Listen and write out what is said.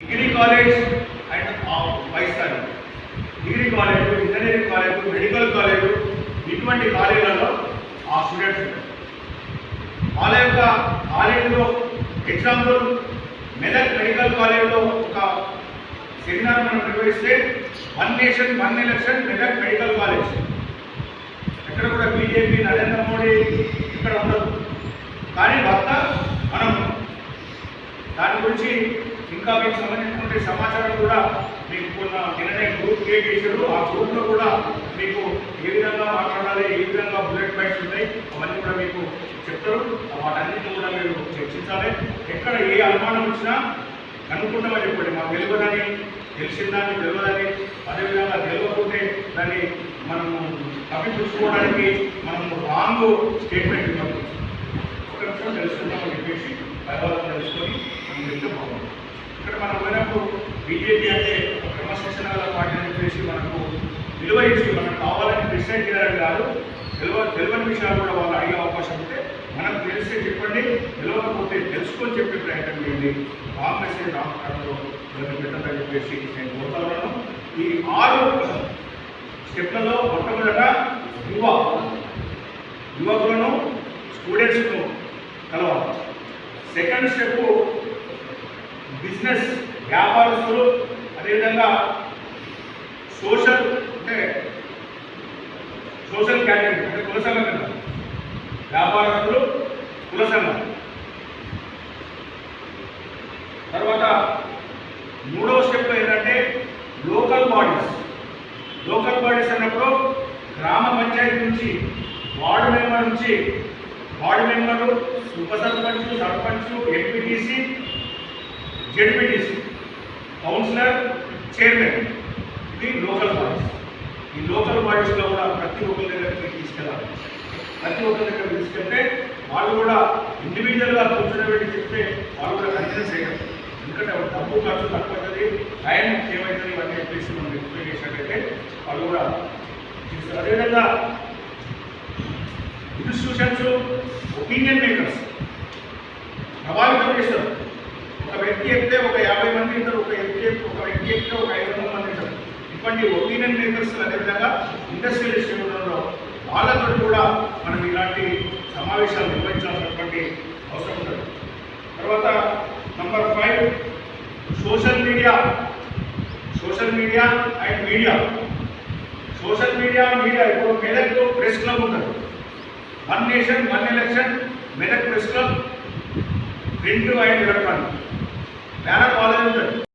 Degree college and YSR degree college engineering college medical college ఇటువంటి కాలేజీలలో ఆ students ఉంటారు వాళ్ళ యొక్క కాలేజీలో ఎగ్జాంపుల్ మెదక్ మెడికల్ కాలేజ్లో ఒక సెమినార్ మనం నిర్వహిస్తే one nation one election Medak medical college. ఎక్కడ కూడా బీజేపీ నరేంద్ర మోడీ ఇక్కడ ఉండదు. కానీ భర్త మనం దాని గురించి ఇంకా మీకు సంబంధించినటువంటి సమాచారం కూడా మీకు కొన్న నిన్ననే గ్రూప్ క్రియేట్ చేశారు. ఆ గ్రూప్లో కూడా మీకు ఏ విధంగా మాట్లాడాలి ఏ విధంగా బుల్లెట్ పాయింట్స్ ఉంటాయి అవన్నీ కూడా మీకు చెప్తారు. వాటన్నిటిని కూడా మీరు చర్చించాలి. ఎక్కడ ఏ అనుమానం వచ్చినా కనుక్కుంటామని చెప్పండి. మాకు తెలియదని తెలిసిందాన్ని తెలియదని అదేవిధంగా తెలియకుంటే దాన్ని మనము కప్పిపుచ్చుకోవడానికి మనము రాంగ్ స్టేట్మెంట్ ఇవ్వాలి ఒక తెలుసుకుందామని చెప్పేసి భగవతం తెలుసుకొని మనం వెళ్తే బాగుంది ఇక్కడ మనం పోయినప్పుడు బీజేపీ అంటే క్రమశిక్షణ పార్టీ అని చెప్పేసి మనకు విలువ ఇచ్చి మనం కావాలని డిసైడ్ చేయాలని కాదు. తెలివ తెలియని విషయాలు కూడా వాళ్ళు అడిగే అవకాశం ఉంటే మనకు తెలిస్తే చెప్పండి తెలియకపోతే తెలుసుకొని చెప్పే ప్రయత్నం చేయండి. రాంగ్ మెసేజ్ రాంగ్ కార్డులో పెట్టదని చెప్పేసి నేను కోరుతా ఉన్నాను. ఈ ఆరు స్టెప్లలో మొట్టమొదట యువ యువకులను స్టూడెంట్స్ను కలవాలి. సెకండ్ స్టెప్ బిజినెస్ వ్యాపారస్తులు అదేవిధంగా సోషల్ అంటే సోషల్ క్యాటగిరీ అంటే కుల సంఘం వ్యాపారస్తులు కుల సంఘం. తర్వాత మూడవ స్టెప్ ఏంటంటే లోకల్ బాడీస్ లోకల్ బాడీస్ అన్నప్పుడు గ్రామ పంచాయతీ నుంచి వార్డు మెంబర్ నుంచి వార్డు మెంబర్లు ఉప sarpanch sarpanch MPTC ZPTC councillor chairman. ఇది లోకల్ బాడీస్ ఈ లోకల్ బాడీస్లో కూడా ప్రతి ఒక్కరి దగ్గరికి తీసుకెళ్ళాలి. ప్రతి ఒక్కరి దగ్గర తీసుకెళ్తే వాళ్ళు కూడా ఇండివిజువల్గా కూర్చోబెట్టి చెప్తే వాళ్ళు కూడా కన్సిడర్ అయ్యారు ఎందుకంటే డబ్బు ఖర్చు తక్కువ టైం ఏమవుతుంది ఇవన్నీ చెప్పేసి మనం ఎక్స్ప్లెయిన్ చేసినట్టయితే వాళ్ళు కూడా అదేవిధంగా ఇన్స్టిట్యూషన్స్ ఒపీనియన్ మేకర్స్ ప్రభావితం చేస్తారు ఒక వ్యక్తి ఎక్కితే ఒక యాభై మంది ఉంటారు ఒక వ్యక్తి ఒక వ్యక్తి ఎక్కితే ఒక ఐదు వందల మంది ఉంటారు ఇటువంటి ఒపీనియన్ మేకర్స్ అదేవిధంగా ఇండస్ట్రియలిస్ట్ ఉండడంలో వాళ్ళతో కూడా మనం ఇలాంటి సమావేశాలు నిర్వహించాల్సినటువంటి అవసరం ఉంటుంది. తర్వాత number five social media social media and media social media media ఇప్పుడు మెదక్ ప్రెస్ క్లబ్ ఉంటుంది. One nation one election Medak press club రెండు ఐదు ఎలక్ట్రానిక్ బ్యానర్ వాళ్ళే ఉంటుంది